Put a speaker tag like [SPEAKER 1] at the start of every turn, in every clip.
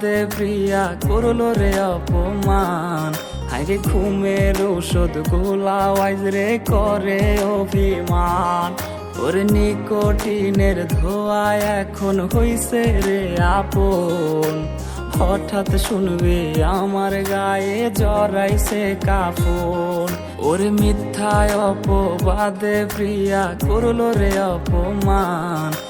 [SPEAKER 1] অপবাদে প্রিয়া, করল রে অপমান। হাইরে ঘুমের ঔষধ গোলা ওয়াইজ রে করে অভিমান। ওর নিকোটিনের ধোয়া এখন হইছে রে আপন। হঠাৎ শুনবে আমার গায়ে জড়াইছে কাফন। ওর মিথ্যায় অপবাদে প্রিয়া, করল রে অপমান।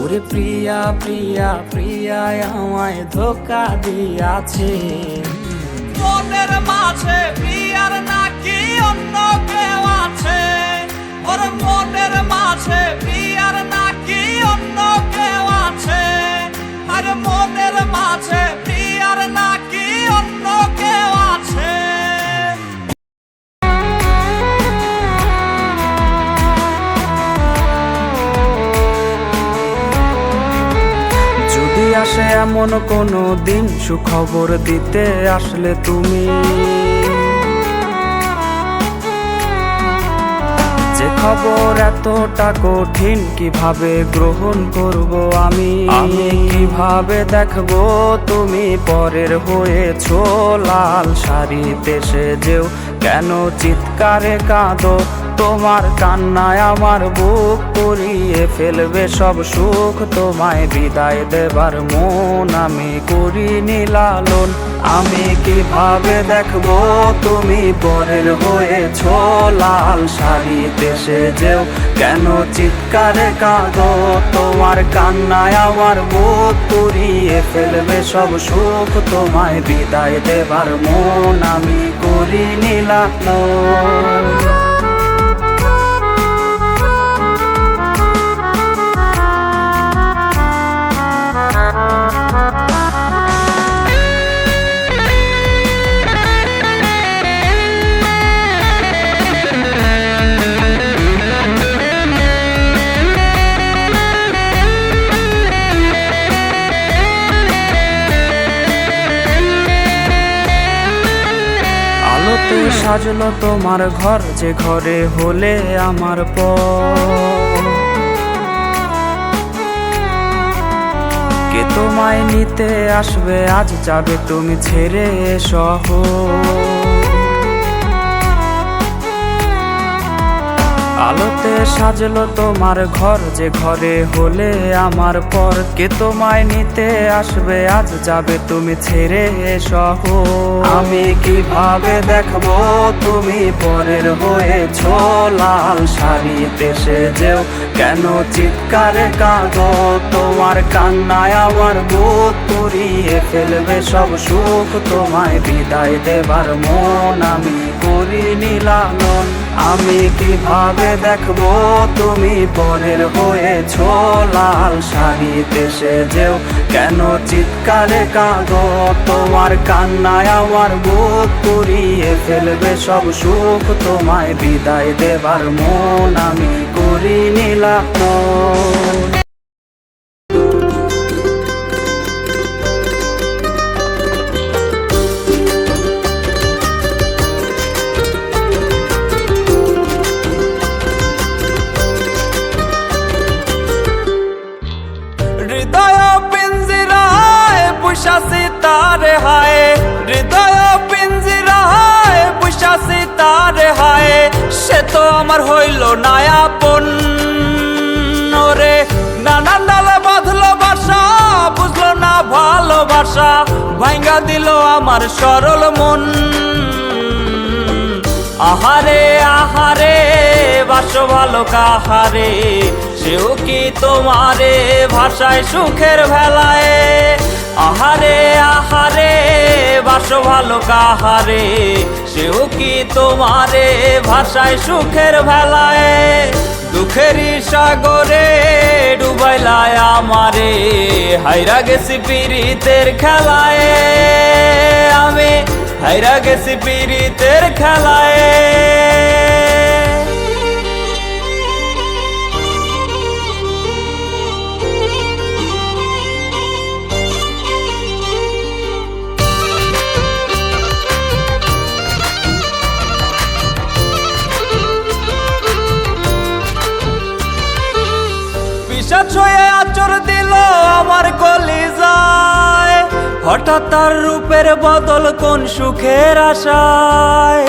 [SPEAKER 1] ওরে প্রিয়া প্রিয়া, প্রিয়ায় আমায় ধোকা দিয়াছে।
[SPEAKER 2] মনের মাঝে প্রিয়ার নাকি অন্য কেউ আছে? ওর মনের মাঝে প্রিয়ার নাকি অন্য কেউ আছে? আর মনের মাঝে প্রিয়ার নাকি অন্য
[SPEAKER 1] এমন কোনো দিন সুখবর দিতে আসলে তুমি? যে খবর এতটা কঠিন কীভাবে গ্রহণ করব আমি? আমি কীভাবে দেখব তুমি পরের হয়েছো লাল শাড়িতে সেজেও? কেন চিৎকারে কাঁদো? তোমার কান্নায় আমার বুক পুড়িয়ে ফেলবে সব সুখ। তোমায় বিদায় দেবার মন আমি করিনি লালন। আমি কীভাবে দেখব? তুমি পরের হয়েছো লাল শাড়িতে সেজেও। কেন চিৎকারে কাঁদো? তোমার কান্নায় আমার বুক পুড়িয়ে ফেলবে সব সুখ। তোমায় বিদায় দেবার মন আমি করিনি লালন। সাজলো তোমার ঘর, যে ঘরে হলে আমার পর কে তোমায় নিতে আসবে, আজ যাবে তুমি ছেড়ে শহর। আলোতে সাজলো তোমার ঘর, যে ঘরে হলে আমার পর কে তোমায় নিতে আসবে, আজ যাবে তুমি ছেড়ে সহ আমি কীভাবে দেখব তুমি পরের হয়েছ লাল শাড়িতে সেজেও? কেন চিৎকারে কাঁদো তোমার কান্নায় আমার বুক পুড়িয়ে ফেলবে সব সুখ? তোমায় বিদায় দেবার মন আমি করিনি লালন। আমি কীভাবে দেখব? তুমি পরের হয়েছ লাল শাড়িতে সেজেও। কেন চিৎকারে কাঁদো? তোমার কান্নায় আমার বুক পুড়িয়ে ফেলবে সব সুখ। তোমায় বিদায় দেবার মন আমি করিনি লালন
[SPEAKER 2] সে তো আমার হইল নায়াপন। রে নানা ডালে বাঁধলো বাসা, বুঝলো না ভালোবাসা ভাঙ্গা দিল আমার সরল মন। আহারে আহারে বাসো ভালো কাহারে সেও কি তোমারে ভাষায় সুখের ভেলায়? আহারে আহারে, বাসো ভালো কাহারে। সেও কি তোমারে ভাষায় সুখের ভেলায়? দুঃখেরই সাগরে ডুবাইলায় আমারে। হাইরা গেছি পীড়িতের খেলায়। আমি হাইরা গেছি পীড়িতের খেলায়। হঠাৎ তার রূপের বদল কোন সুখের আশায়?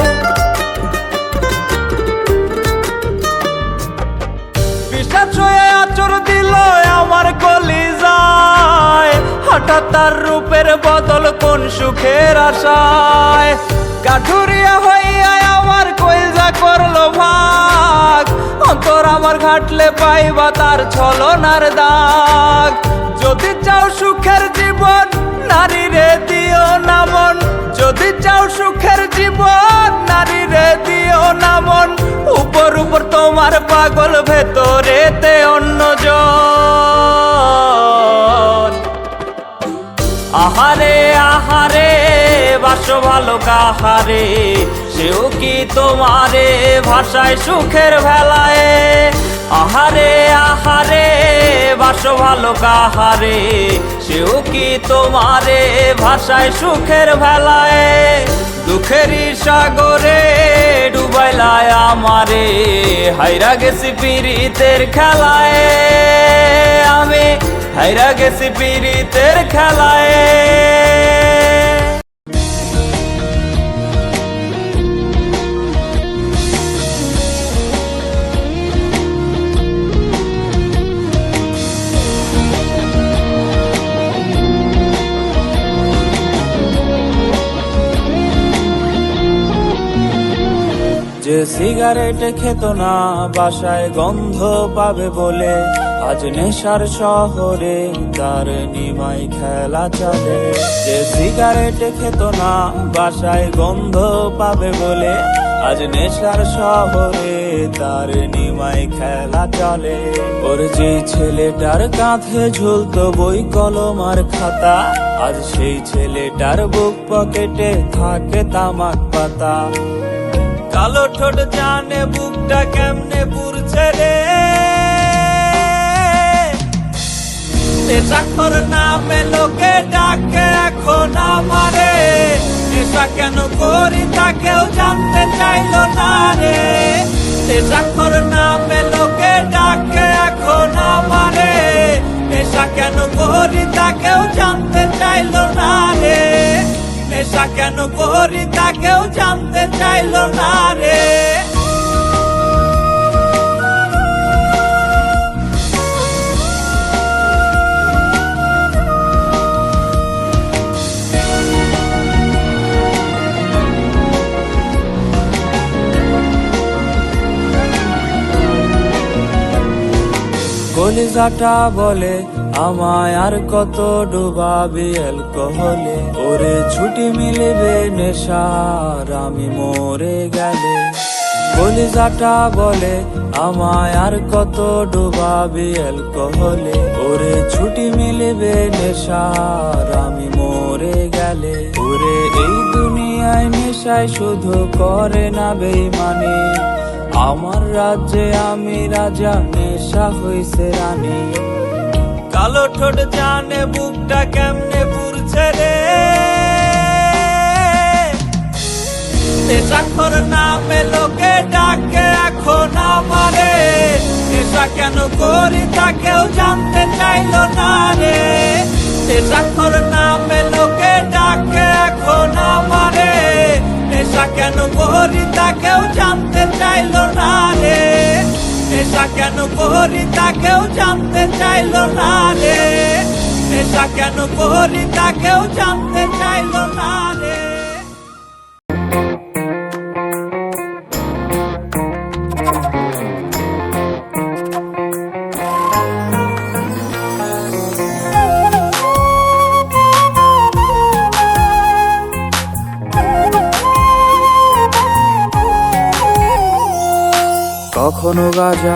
[SPEAKER 2] তার রূপের বদল কোন সুখের আশায়? কাঠুরিয়া হইয়া করল ভাগ। অন্তর আমার ঘাটলে পাইবা তার ছলনার দাগ। যদি চাও সুখের জীবন নারী রে দিও নামন যদি চাও সুখের জীবন নারী রে দিও নামন উপর উপর তোমার পাগল ভেতরেতে অন্যজন। আহারে আহারে, বাসো ভালো কাহারে। সেও কি তোমারে ভাষায় সুখের ভেলায়? আহারে আহারে, বাসো ভালো কাহারে। সেও কি তোমারে ভাষায় সুখের ভেলায়? দুঃখেরই সাগরে ডুবাইলায় আমারে। হাইরা গেছি পীড়িতের খেলায়। আমি হাইরা গেছি পীড়িতের খেলায়।
[SPEAKER 1] যে সিগারেট খেত না, বাসায় গন্ধ পাবে বলে, আজ নেশার শহরে তার নিমাই খেলা চলে যে সিগারেট খেত না, বাসায় গন্ধ পাবে বলে, আজ নেশার শহরে তার নিমাই খেলা চলে। ওর যে ছেলেটার কাঁধে ঝুলতো বই কলম আর খাতা, আজ সেই ছেলেটার বুক পকেটে থাকে তামাক পাতা।
[SPEAKER 2] কালো ঠোঁট জানে, বুকটা কেমনে পুরছে রে? নেশাখর নামে লোকে ডাকে এখন আমারে। নেশা কেন করি তা কেউ জানতে চাইলো না রে। নেশাখর নামে লোকে ডাকে এখন আমারে। নেশা কেন করি তা কেউ কেন করি তা কেউ জানতে চাইল না রে।
[SPEAKER 1] কলিজাটা বলে, আমায় আর কত ডুবাবি অ্যালকোহলে ওরে ছুটি মিলবে নেশার, আমি মরে গেলে। কলিজাটা বলে, আমায় আর কত ডুবাবি অ্যালকোহলে ওরে ছুটি মিলবে নেশার, আমি মরে গেলে। ওরে এই দুনিয়ায় নেশায় শুধু করে না বেইমানি। আমার রাজ্যে আমি রাজা, নেশা হইছে রানী।
[SPEAKER 2] কালো ঠোঁট জানে বুকটা কেমনে পুরছে রে। নেশাখর নামে লোকে ডাকে এখন আমারে। নেশা কেন করি তা কেউ জানতে চাইলো না রে। নেশাখর নামে লোকে ডাকে এখন কেন করি তা কেউ জানতে চাইলো না রে? নেশা কেন করি তা কেউ জানতে চাইলো না রে?
[SPEAKER 1] কখনো গাজা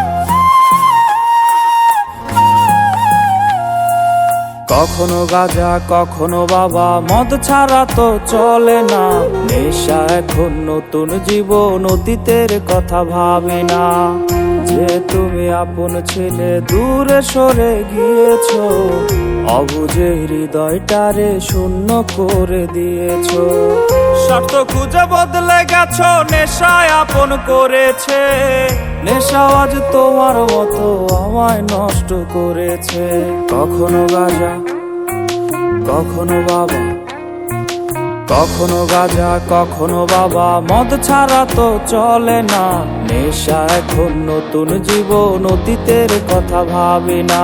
[SPEAKER 1] কখনো গাজা, কখনো বাবা, মদ ছাড়া তো চলে না। নেশা এখন নতুন জীবন, অতীতের কথা ভাবি না। যে তুমি আপন ছেলে, দূরে সরে গিয়েছো। অবুঝে হৃদয়টারে শূন্য করে দিয়েছ।
[SPEAKER 2] শর্ত খুঁজে বদলে গেছ, নেশায় আপন করেছে।
[SPEAKER 1] নেশা আজ তোমার মতো আমায় নষ্ট করেছে। কখনো গাজা, কখনো বাবা, কখনো গাজা, কখনো বাবা। মদ ছাড়া তো চলে না। নেশা এখন নতুন জীবন অতীতের কথা ভাবি না।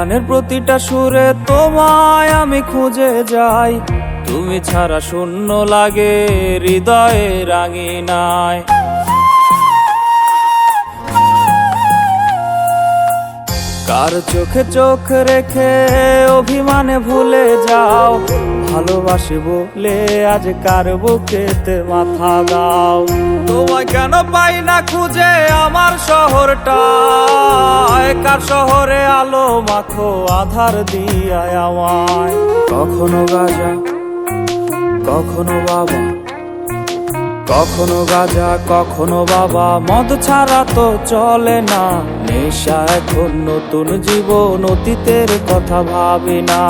[SPEAKER 1] গানের প্রতিটা সুরে তোমায় আমি খুঁজে যাই। তুমি ছাড়া শূন্য লাগে হৃদয়ে রাঙিনায়। কার চোখে চোখ রেখে অভিমানে ভুলে যাও ভালোবাসি বলে আজ কার বুকেতে মাথা দাও?
[SPEAKER 2] তোমায় কেন পাই না খুঁজে আমার শহরটা
[SPEAKER 1] কার শহরে আলো মাখো আধার দিয়ায় আমায়? কখনো গাজা কখনো বাবা কখনো গাজা কখনো বাবা মদ ছাড়া তো চলে না। নেশা এখন নতুন জীবন অতীতের কথা ভাবি না।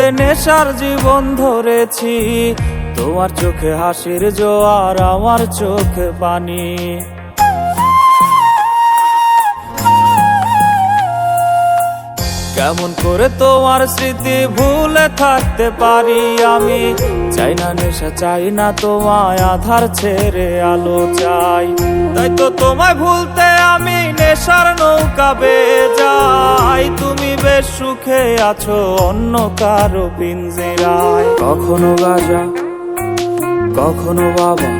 [SPEAKER 1] ভুলতে নেশার জীবন ধরেছি। তোমার চোখে হাসির জোয়ার আমার চোখে পানি। কেমন করে তোমার স্মৃতি ভুলে থাকতে পারি আমি? চাই না নেশা, চাই না তোমায় আধার ছেড়ে আলো চাই। তাই তো তোমায় ভুলতে আমি নেশার নৌকা বেয়ে যাই। তুমি বেশ সুখে আছো অন্য কারও পিঞ্জিরায়। কখনো গাজা, কখনো বাবা